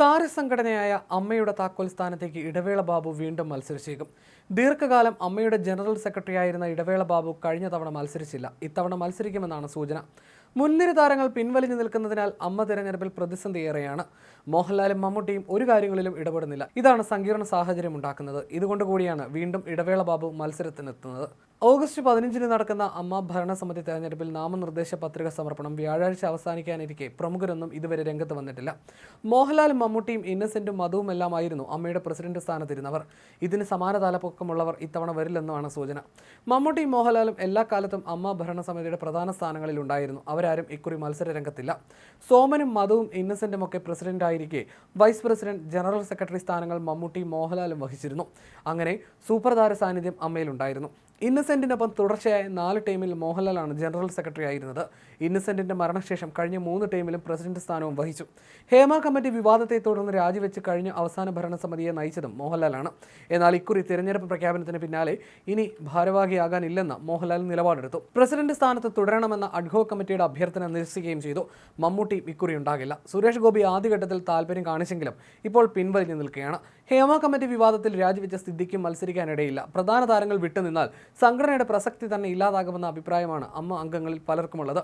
താരസംഘടനയായ അമ്മയുടെ താക്കോൽ സ്ഥാനത്തേക്ക് ഇടവേള ബാബു വീണ്ടും മത്സരിച്ചേക്കും. ദീർഘകാലം അമ്മയുടെ ജനറൽ സെക്രട്ടറി ആയിരുന്ന ഇടവേള ബാബു കഴിഞ്ഞ തവണ മത്സരിച്ചില്ല. ഇത്തവണ മത്സരിക്കുമെന്നാണ് സൂചന. മുൻനിര താരങ്ങൾ പിൻവലിഞ്ഞു നിൽക്കുന്നതിനാൽ അമ്മ തിരഞ്ഞെടുപ്പിൽ പ്രതിസന്ധി ഏറെയാണ്. മോഹൻലാലും മമ്മൂട്ടിയും ഒരു കാര്യങ്ങളിലും ഇടപെടുന്നില്ല. ഇതാണ് സങ്കീർണ സാഹചര്യം ഉണ്ടാക്കുന്നത്. ഇതുകൊണ്ട് കൂടിയാണ് വീണ്ടും ഇടവേള ബാബു മത്സരത്തിനെത്തുന്നത്. ഓഗസ്റ്റ് പതിനഞ്ചിന് നടക്കുന്ന അമ്മ ഭരണസമിതി തെരഞ്ഞെടുപ്പിൽ നാമനിർദ്ദേശ പത്രിക സമർപ്പണം വ്യാഴാഴ്ച അവസാനിക്കാനിരിക്കെ പ്രമുഖരൊന്നും ഇതുവരെ രംഗത്ത് വന്നിട്ടില്ല. മോഹൻലാൽ മമ്മൂട്ടിയും ഇന്നസെന്റും മധുവും എല്ലാമായിരുന്നു അമ്മയുടെ പ്രസിഡന്റ് സ്ഥാനത്തിരുന്നവർ. ഇതിന് സമാന താലപ്പൊക്കമുള്ളവർ ഇത്തവണ വരില്ലെന്നുമാണ് സൂചന. മമ്മൂട്ടിയും മോഹൻലാലും എല്ലാ കാലത്തും അമ്മ ഭരണസമിതിയുടെ പ്രധാന സ്ഥാനങ്ങളിൽ ഉണ്ടായിരുന്നു അവരാരും ഇക്കുറി മത്സര രംഗത്തില്ല സോമനും മധുവും ഇന്നസെന്റും ഒക്കെ പ്രസിഡന്റായിരിക്കെ. വൈസ് പ്രസിഡന്റ് ജനറൽ സെക്രട്ടറി സ്ഥാനങ്ങൾ മമ്മൂട്ടിയും മോഹൻലാലും വഹിച്ചിരുന്നു. അങ്ങനെ സൂപ്പർ താര സാന്നിധ്യം അമ്മയിലുണ്ടായിരുന്നു. ഇന്നസെന്റിനൊപ്പം തുടർച്ചയായ നാല് ടീമിൽ മോഹൻലാലാണ് ജനറൽ സെക്രട്ടറി ആയിരുന്നത്. ഇന്നസെന്റിന്റെ മരണശേഷം കഴിഞ്ഞ മൂന്ന് ടീമിലും പ്രസിഡന്റ് സ്ഥാനവും വഹിച്ചു. ഹേമ കമ്മിറ്റി വിവാദത്തെ തുടർന്ന് രാജിവെച്ച് കഴിഞ്ഞ അവസാന ഭരണസമിതിയെ നയിച്ചതും മോഹൻലാലാണ്. എന്നാൽ ഇക്കുറി തിരഞ്ഞെടുപ്പ് പ്രഖ്യാപനത്തിന് പിന്നാലെ ഇനി ഭാരവാഹിയാകാനില്ലെന്ന് മോഹൻലാൽ നിലപാടെടുത്തു. പ്രസിഡന്റ് സ്ഥാനത്ത് തുടരണമെന്ന അഡ്ഹോ കമ്മിറ്റിയുടെ അഭ്യർത്ഥന നിരസിക്കുകയും ചെയ്തു. മമ്മൂട്ടി ഇക്കുറി ഉണ്ടാകില്ല. സുരേഷ് ഗോപി ആദ്യഘട്ടത്തിൽ താല്പര്യം കാണിച്ചെങ്കിലും ഇപ്പോൾ പിൻവലിഞ്ഞു നിൽക്കുകയാണ്. ഹേമ കമ്മിറ്റി വിവാദത്തിൽ രാജിവെച്ച സ്ഥിതിക്ക് മത്സരിക്കാനിടയില്ല. പ്രധാന താരങ്ങൾ വിട്ടുനിന്നാൽ സംഘടനയുടെ പ്രസക്തി തന്നെ ഇല്ലാതാകുമെന്ന അഭിപ്രായമാണ് അമ്മ അംഗങ്ങളിൽ പലർക്കുമുള്ളത്.